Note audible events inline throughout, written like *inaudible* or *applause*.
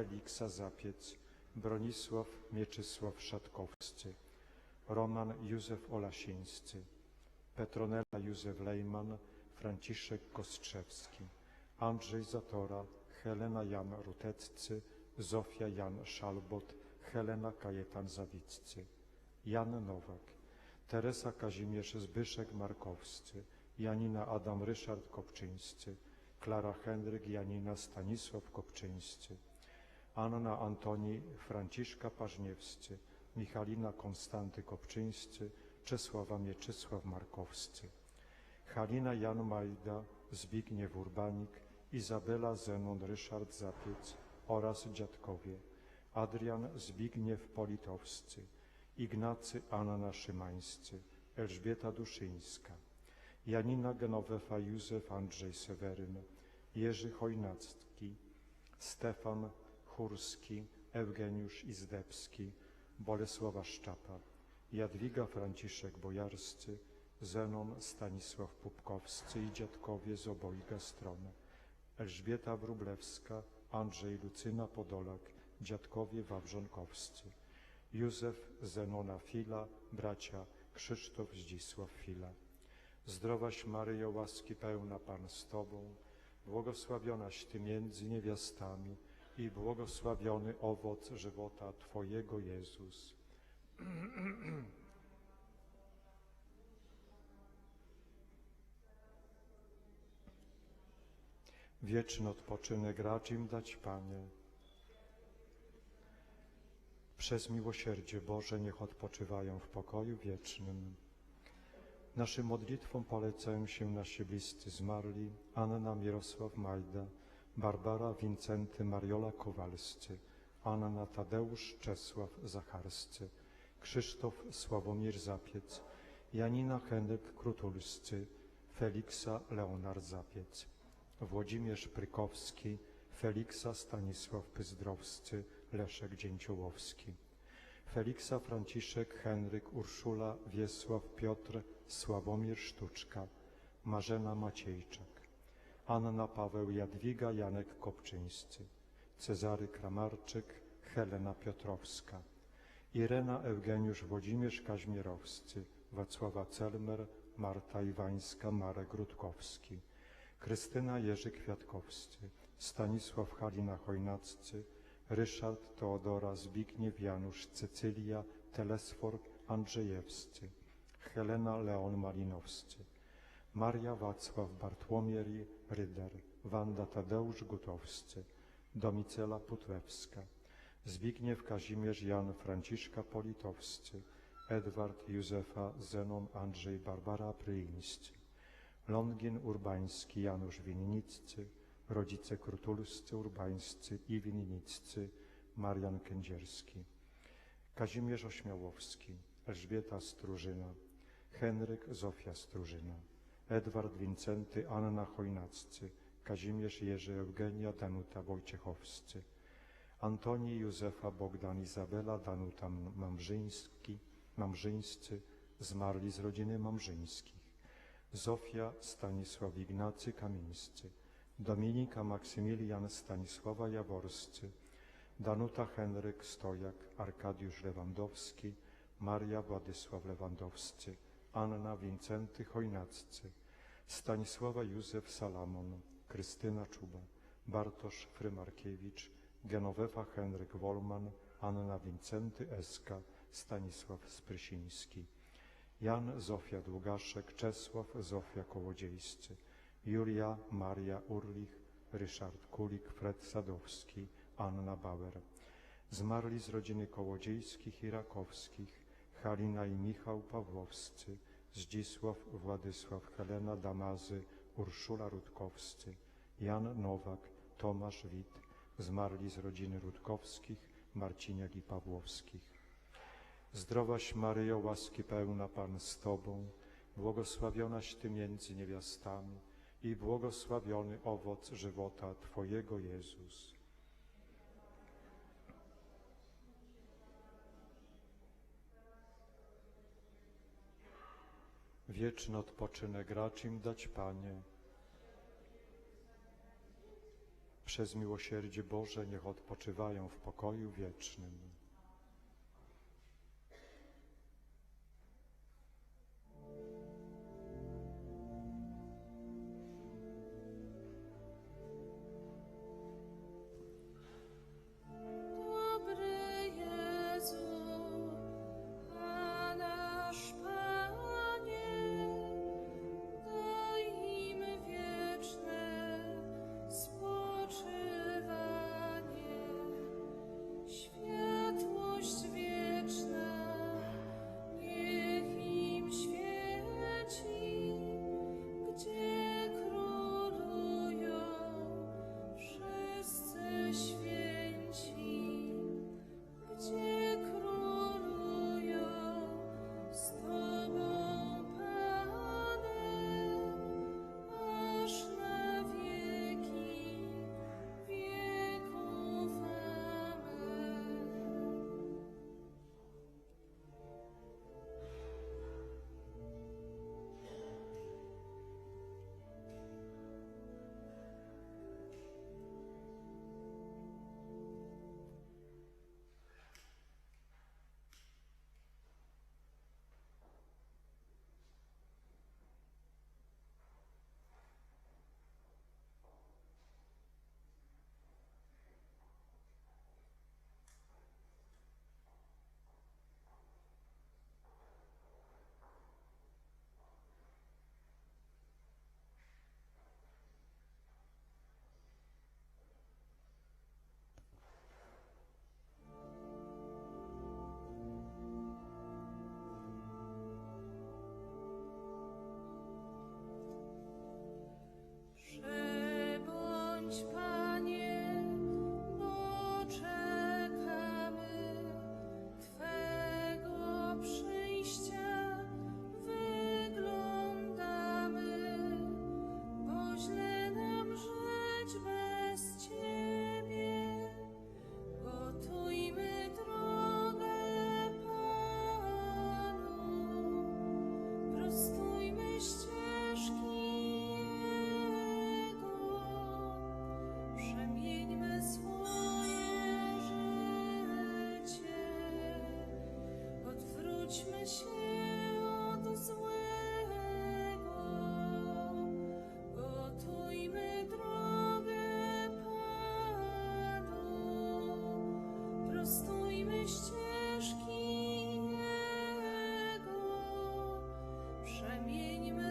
Feliksa Zapiec, Bronisław Mieczysław Szatkowscy, Roman Józef Olasińscy, Petronela Józef Lejman, Franciszek Kostrzewski, Andrzej Zatora, Helena Jan Ruteccy, Zofia Jan Szalbot, Helena Kajetan Zawiccy, Jan Nowak, Teresa Kazimierz Zbyszek Markowscy, Janina Adam Ryszard Kopczyńscy, Klara Henryk Janina Stanisław Kopczyńscy, Anna Antoni Franciszka Parzniewscy, Michalina Konstanty Kopczyńscy, Czesława Mieczysław Markowscy, Halina Jan Majda, Zbigniew Urbanik, Izabela Zenon Ryszard Zapiec oraz dziadkowie Adrian Zbigniew Politowscy, Ignacy Anna Szymańscy, Elżbieta Duszyńska, Janina Genowefa Józef Andrzej Seweryn, Jerzy Chojnacki, Stefan Chórski, Eugeniusz Izdebski, Bolesława Szczapa, Jadwiga Franciszek Bojarscy, Zenon Stanisław Pupkowscy i dziadkowie z obojga stron, Elżbieta Wróblewska, Andrzej Lucyna Podolak, dziadkowie Wawrzonkowscy, Józef Zenona Fila, bracia Krzysztof Zdzisław Fila. Zdrowaś Maryjo, łaski pełna Pan z Tobą, błogosławionaś Ty między niewiastami i błogosławiony owoc żywota Twojego Jezus. *clears throat* Wieczny odpoczynek racz im dać, Panie. Przez miłosierdzie Boże niech odpoczywają w pokoju wiecznym. Naszym modlitwom polecają się nasi bliscy zmarli, Anna Mirosław Majda, Barbara Wincenty Mariola Kowalscy, Anna Tadeusz Czesław Zacharscy, Krzysztof Sławomir Zapiec, Janina Henryk Krutulscy, Feliksa Leonard Zapiec, Włodzimierz Prykowski, Feliksa Stanisław Pyzdrowscy, Leszek Dzięciołowski, Feliksa Franciszek Henryk Urszula Wiesław Piotr Sławomir Sztuczka, Marzena Maciejczak, Anna Paweł Jadwiga Janek Kopczyńscy, Cezary Kramarczyk, Helena Piotrowska, Irena Eugeniusz Włodzimierz Kaźmierowscy, Wacława Celmer, Marta Iwańska, Marek Rutkowski, Krystyna Jerzy Kwiatkowscy, Stanisław Halina Chojnaccy, Ryszard Teodora Zbigniew Janusz Cecylia Telesfor Andrzejewscy, Helena Leon Malinowscy, Maria Wacław Bartłomiej Ryder, Wanda Tadeusz Gutowscy, Domicela Putlewska, Zbigniew Kazimierz Jan Franciszka Politowscy, Edward Józefa Zenon Andrzej Barbara Prylińscy, Longin Urbański Janusz Winniccy, rodzice Krutulscy Urbańscy i Winniccy, Marian Kędzierski, Kazimierz Ośmiałowski, Elżbieta Strużyna, Henryk Zofia Strużyna, Edward Wincenty Anna Chojnaccy, Kazimierz Jerzy Eugenia Danuta Wojciechowscy, Antoni Józefa Bogdan Izabela Danuta Mamrzyński, Mamrzyńscy, zmarli z rodziny Mamrzyńskich, Zofia Stanisław Ignacy Kamińscy, Dominika Maksymilian Stanisława Jaworscy, Danuta Henryk Stojak, Arkadiusz Lewandowski, Maria Władysław Lewandowscy, Anna Wincenty Chojnaccy, Stanisława Józef Salamon, Krystyna Czuba, Bartosz Frymarkiewicz, Genowefa Henryk Wolman, Anna Wincenty Eska, Stanisław Sprysiński, Jan Zofia Długaszek, Czesław Zofia Kołodziejscy, Julia Maria Urlich, Ryszard Kulik, Fred Sadowski, Anna Bauer. Zmarli z rodziny Kołodziejskich i Rakowskich, Halina i Michał Pawłowscy, Zdzisław Władysław Helena Damazy, Urszula Rutkowscy, Jan Nowak, Tomasz Wit, zmarli z rodziny Rutkowskich, Marciniak i Pawłowskich. Zdrowaś Maryjo, łaski pełna Pan z Tobą, błogosławionaś Ty między niewiastami i błogosławiony owoc żywota Twojego Jezus. Wieczny odpoczynek racz im dać, Panie. przez miłosierdzie Boże niech odpoczywają w pokoju wiecznym.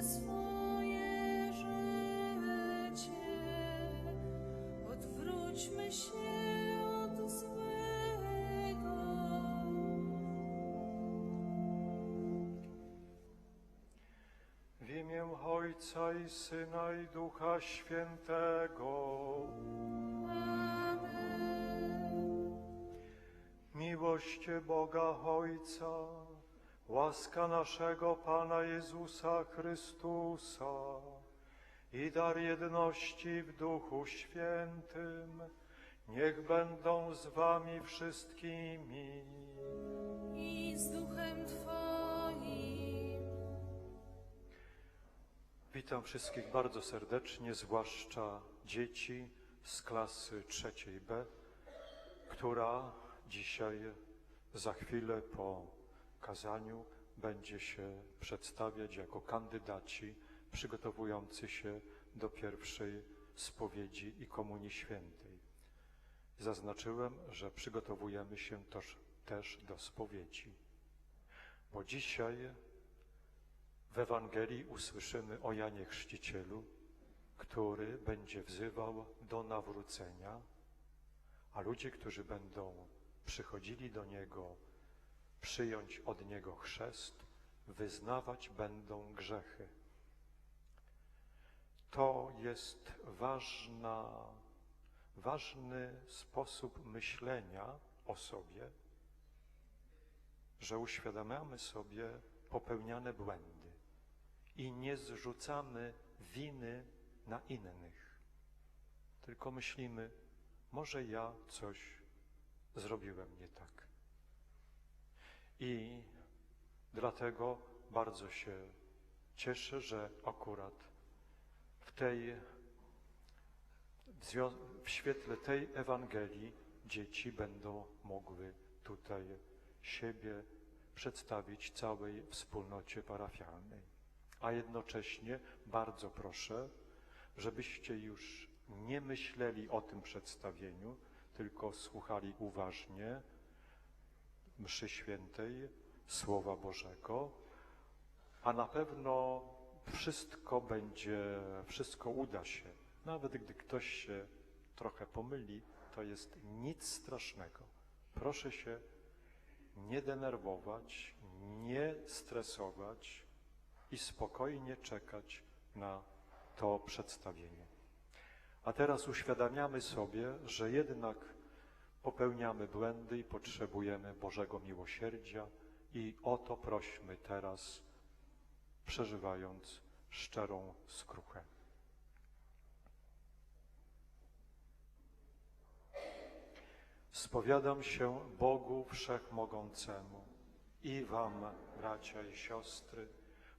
Swoje życie, odwróćmy się i Syna i Ducha Świętego. Miłość Boga Ojca, łaska naszego Pana Jezusa Chrystusa i dar jedności w Duchu Świętym, niech będą z wami wszystkimi. I z duchem Twoim. Witam wszystkich bardzo serdecznie, zwłaszcza dzieci z klasy trzeciej B, która dzisiaj za chwilę po kazaniu będzie się przedstawiać jako kandydaci przygotowujący się do pierwszej spowiedzi i komunii świętej. Zaznaczyłem, że przygotowujemy się też do spowiedzi, bo dzisiaj w Ewangelii usłyszymy o Janie Chrzcicielu, który będzie wzywał do nawrócenia, a ludzie, którzy będą przychodzili do Niego, przyjąć od Niego chrzest, wyznawać będą grzechy. To jest ważna, ważny sposób myślenia o sobie, że uświadamiamy sobie popełniane błędy i nie zrzucamy winy na innych, tylko myślimy, może ja coś zrobiłem nie tak. I dlatego bardzo się cieszę, że akurat w tej w, świetle tej Ewangelii dzieci będą mogły tutaj siebie przedstawić całej wspólnocie parafialnej. A jednocześnie bardzo proszę, żebyście już nie myśleli o tym przedstawieniu, tylko słuchali uważnie mszy świętej, Słowa Bożego, a na pewno wszystko będzie, wszystko uda się. Nawet gdy ktoś się trochę pomyli, to jest nic strasznego. Proszę się nie denerwować, nie stresować i spokojnie czekać na to przedstawienie. A teraz uświadamiamy sobie, że jednak popełniamy błędy i potrzebujemy Bożego miłosierdzia i o to prośmy teraz, przeżywając szczerą skruchę. Spowiadam się Bogu Wszechmogącemu i Wam, bracia i siostry,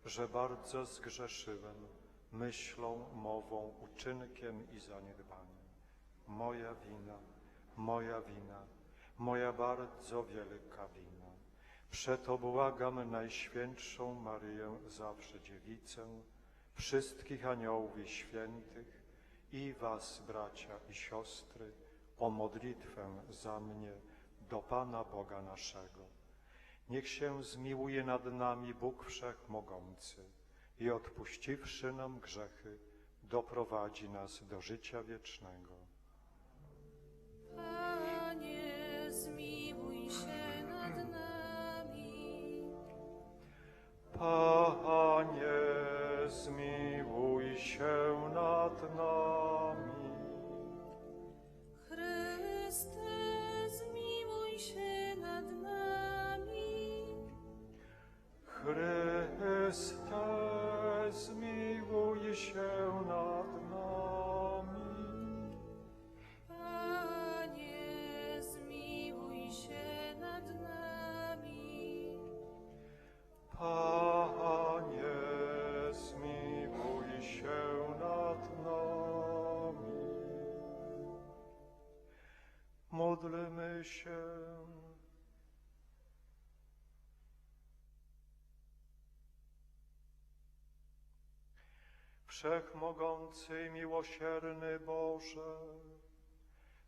że bardzo zgrzeszyłem myślą, mową, uczynkiem i zaniedbaniem. Moja wina, moja wina, moja bardzo wielka wina. Przeto błagam Najświętszą Maryję, zawsze Dziewicę, wszystkich aniołów i świętych i Was, bracia i siostry, o modlitwę za mnie do Pana Boga naszego. Niech się zmiłuje nad nami Bóg Wszechmogący i odpuściwszy nam grzechy, doprowadzi nas do życia wiecznego. Wszechmogący i miłosierny Boże,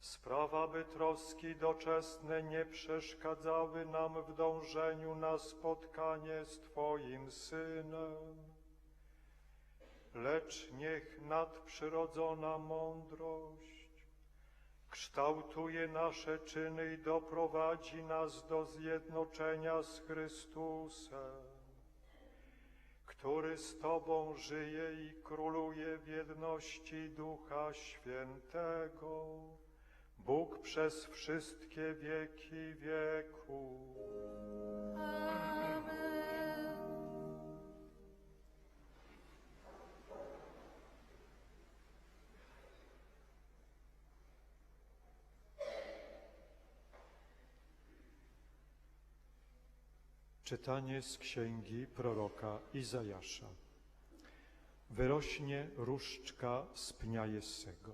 sprawa, by troski doczesne nie przeszkadzały nam w dążeniu na spotkanie z Twoim Synem, lecz niech nadprzyrodzona mądrość kształtuje nasze czyny i doprowadzi nas do zjednoczenia z Chrystusem który z Tobą żyje i króluje w jedności Ducha Świętego, Bóg przez wszystkie wieki wieków. Czytanie z księgi proroka Izajasza. Wyrośnie różdżka z pnia Jessego,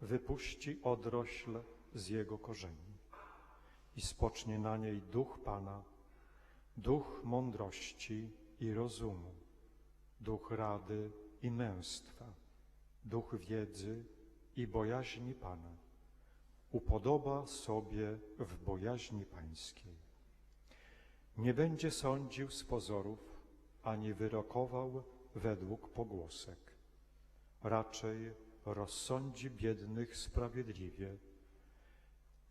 wypuści odrośl z jego korzeni i spocznie na niej duch Pana, duch mądrości i rozumu, duch rady i męstwa, duch wiedzy i bojaźni Pana. Upodoba sobie w bojaźni Pańskiej. Nie będzie sądził z pozorów, ani wyrokował według pogłosek. Raczej rozsądzi biednych sprawiedliwie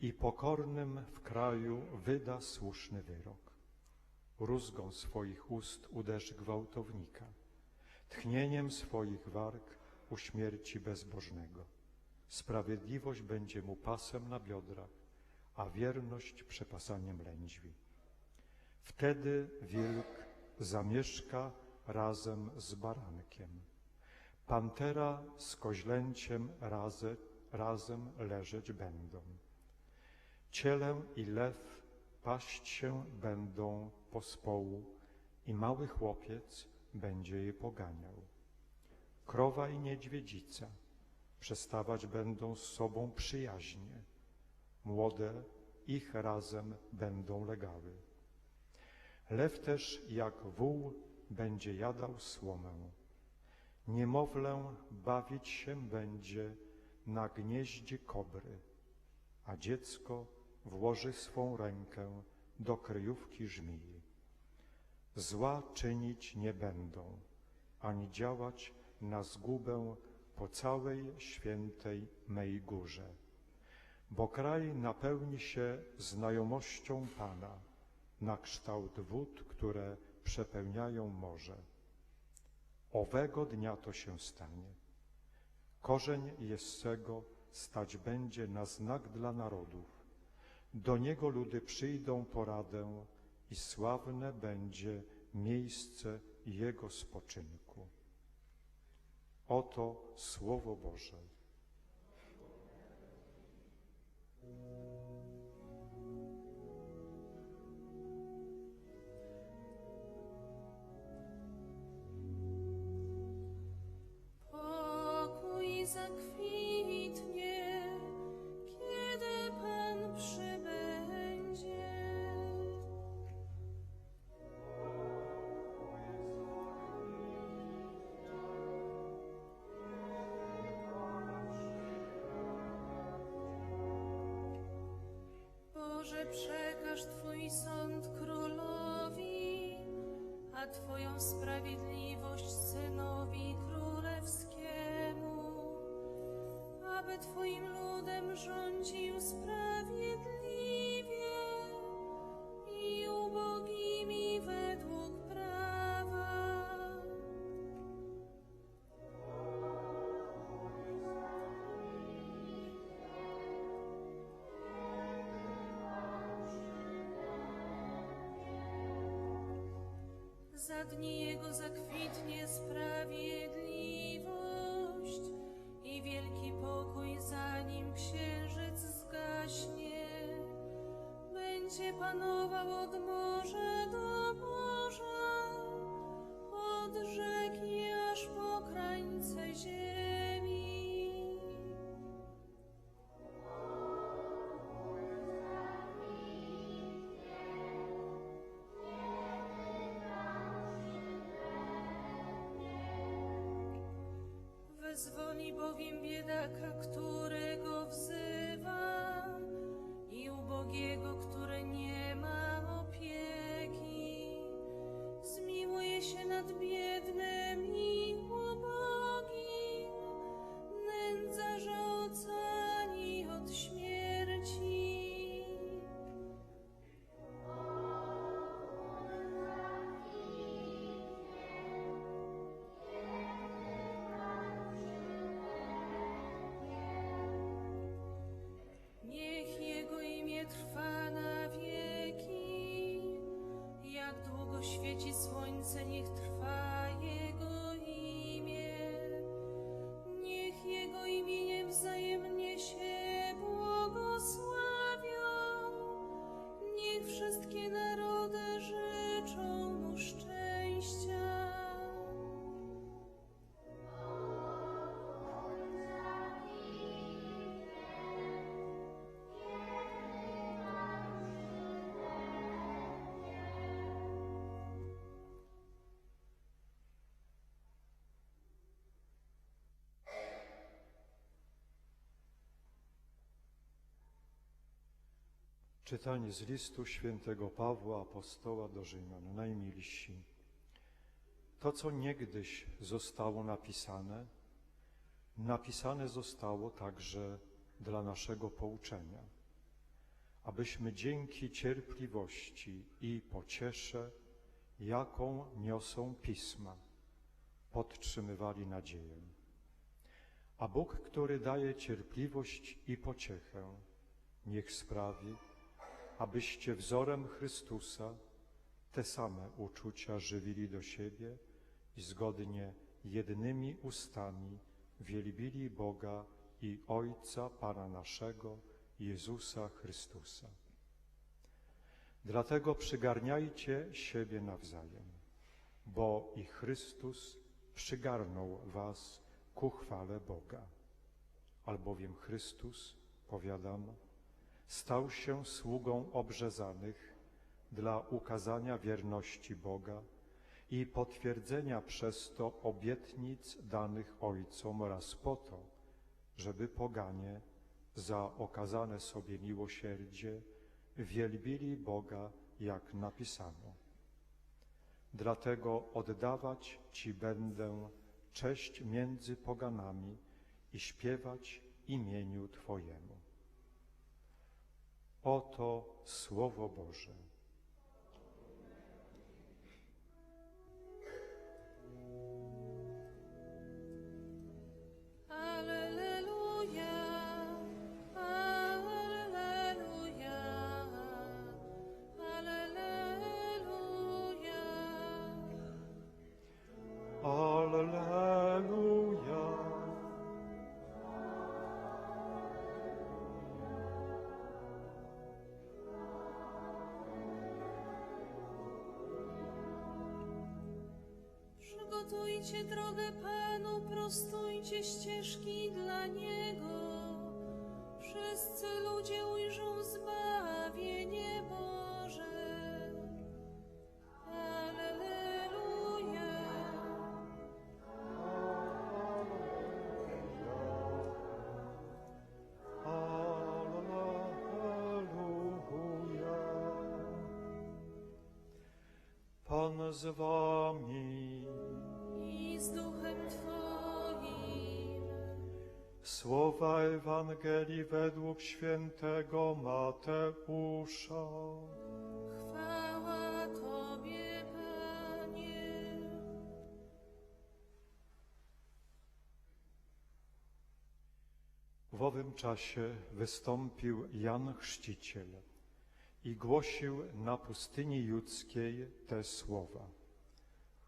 i pokornym w kraju wyda słuszny wyrok. Rózgą swoich ust uderzy gwałtownika, tchnieniem swoich warg uśmierci bezbożnego. Sprawiedliwość będzie mu pasem na biodrach, a wierność przepasaniem lędźwi. Wtedy wilk zamieszka razem z barankiem. Pantera z koźlęciem raze, razem leżeć będą. Cielę i lew paść się będą pospołu i mały chłopiec będzie je poganiał. Krowa i niedźwiedzica Przestawać będą z sobą przyjaźnie. Młode ich razem będą legały. Lew też jak wół będzie jadał słomę. Niemowlę bawić się będzie na gnieździe kobry, a dziecko włoży swą rękę do kryjówki żmii. Zła czynić nie będą, ani działać na zgubę po całej świętej mej górze. Bo kraj napełni się znajomością Pana, na kształt wód, które przepełniają morze. Owego dnia to się stanie. Korzeń Jessego stać będzie na znak dla narodów. Do niego ludy przyjdą poradę i sławne będzie miejsce jego spoczynku. Oto Słowo Boże. Za dni Jego zakwitnie sprawiedliwość i wielki pokój, zanim księżyc zgaśnie. Będzie panował od morza do morza, od rzeki Wyzwoli bowiem biedaka, którego wzywa i ubogiego, Czytanie z listu świętego Pawła Apostoła do Rzymian, najmilsi. To, co niegdyś zostało napisane, napisane zostało także dla naszego pouczenia, abyśmy dzięki cierpliwości i pociesze, jaką niosą pisma, podtrzymywali nadzieję. A Bóg, który daje cierpliwość i pociechę, niech sprawi, abyście wzorem Chrystusa te same uczucia żywili do siebie i zgodnie jednymi ustami wielbili Boga i Ojca Pana naszego, Jezusa Chrystusa. Dlatego przygarniajcie siebie nawzajem, bo i Chrystus przygarnął was ku chwale Boga. albowiem Chrystus, powiadam, stał się sługą obrzezanych dla ukazania wierności Boga i potwierdzenia przez to obietnic danych Ojcom oraz po to, żeby poganie za okazane sobie miłosierdzie wielbili Boga, jak napisano. Dlatego oddawać Ci będę cześć między poganami i śpiewać imieniu Twojemu. Oto Słowo Boże. Przygotujcie drogę Panu, prostujcie ścieżki dla Niego. Wszyscy ludzie ujrzą zbawienie Boże. Alleluja. Alleluja. Pan z wami. Z duchem Twoim. Słowa Ewangelii według świętego Mateusza. Chwała Tobie, Panie. W owym czasie wystąpił Jan Chrzciciel i głosił na pustyni judzkiej te słowa.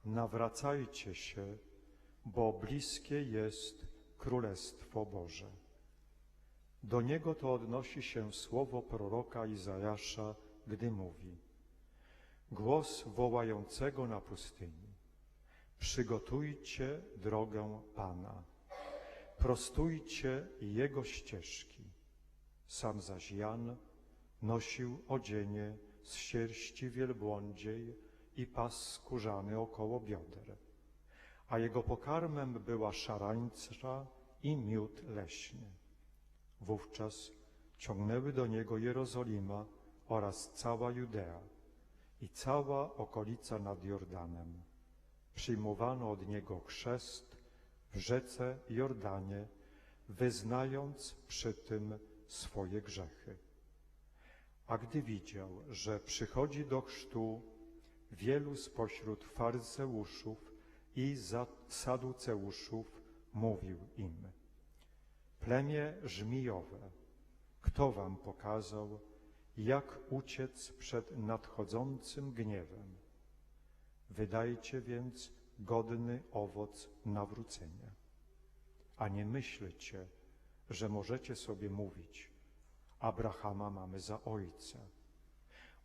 Nawracajcie się, bo bliskie jest Królestwo Boże. Do niego to odnosi się słowo proroka Izajasza, gdy mówi Głos wołającego na pustyni. Przygotujcie drogę Pana prostujcie Jego ścieżki. Sam zaś Jan nosił odzienie z sierści wielbłądziej i pas skórzany około bioder, a jego pokarmem była szarańcza i miód leśny. Wówczas ciągnęły do niego Jerozolima oraz cała Judea i cała okolica nad Jordanem. Przyjmowano od niego chrzest w rzece Jordanie, wyznając przy tym swoje grzechy. A gdy widział, że przychodzi do chrztu wielu spośród faryzeuszów i saduceuszów, mówił im, plemię żmijowe, kto wam pokazał, jak uciec przed nadchodzącym gniewem? Wydajcie więc godny owoc nawrócenia. A nie myślcie, że możecie sobie mówić, Abrahama mamy za ojca.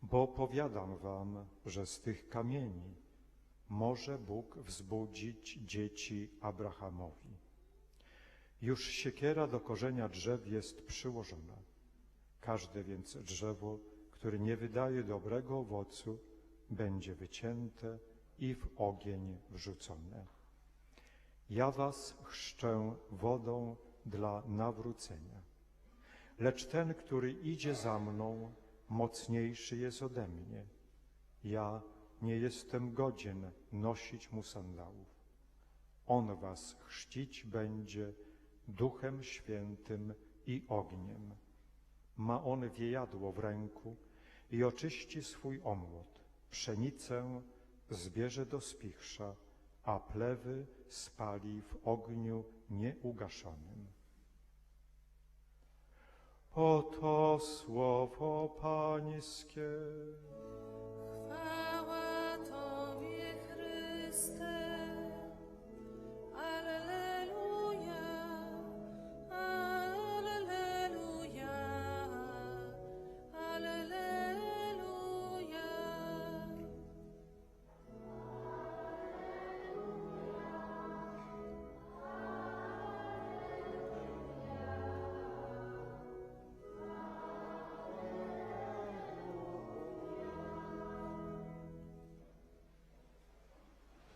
Bo powiadam wam, że z tych kamieni może Bóg wzbudzić dzieci Abrahamowi. Już siekiera do korzenia drzew jest przyłożona. Każde więc drzewo, które nie wydaje dobrego owocu, będzie wycięte i w ogień wrzucone. Ja was chrzczę wodą dla nawrócenia. Lecz ten, który idzie za mną, mocniejszy jest ode mnie. Ja nie jestem godzien nosić mu sandałów. On was chrzcić będzie Duchem Świętym i ogniem. Ma on wiejadło w ręku i oczyści swój omłot. Pszenicę zbierze do spichrza, a plewy spali w ogniu nieugaszonym. Oto słowo Pańskie.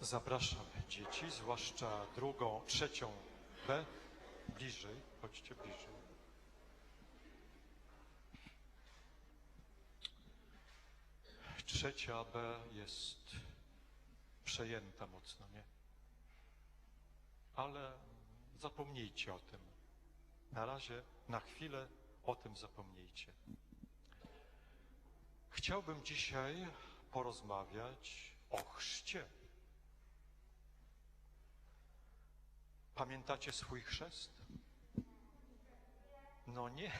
Zapraszam dzieci, zwłaszcza drugą, trzecią B. Bliżej, chodźcie bliżej. Trzecia B jest przejęta mocno, nie? Ale zapomnijcie o tym. Na razie, na chwilę o tym zapomnijcie. Chciałbym dzisiaj porozmawiać o chrzcie. Pamiętacie swój chrzest? No nie.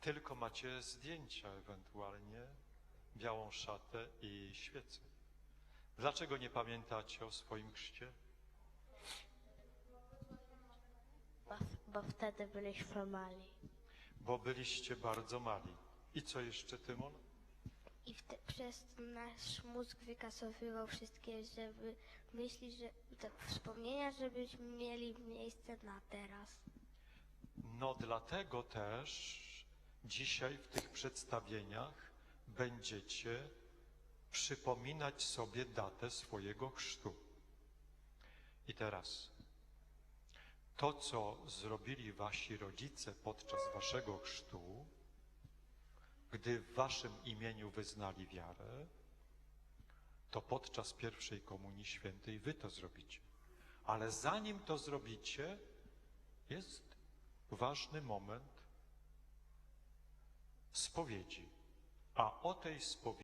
Tylko macie zdjęcia ewentualnie, białą szatę i świecę. Dlaczego nie pamiętacie o swoim chrzcie? Bo, bo wtedy byliśmy mali. Bo byliście bardzo mali. I co jeszcze, Tymon? I wte, przez to nasz mózg wykasowywał wszystkie żeby myśli, że te wspomnienia, żebyśmy mieli miejsce na teraz. No dlatego też dzisiaj w tych przedstawieniach będziecie przypominać sobie datę swojego chrztu. I teraz, to co zrobili wasi rodzice podczas waszego chrztu, gdy w waszym imieniu wyznali wiarę, to podczas pierwszej komunii świętej wy to zrobicie. Ale zanim to zrobicie, jest ważny moment spowiedzi. A o tej spowiedzi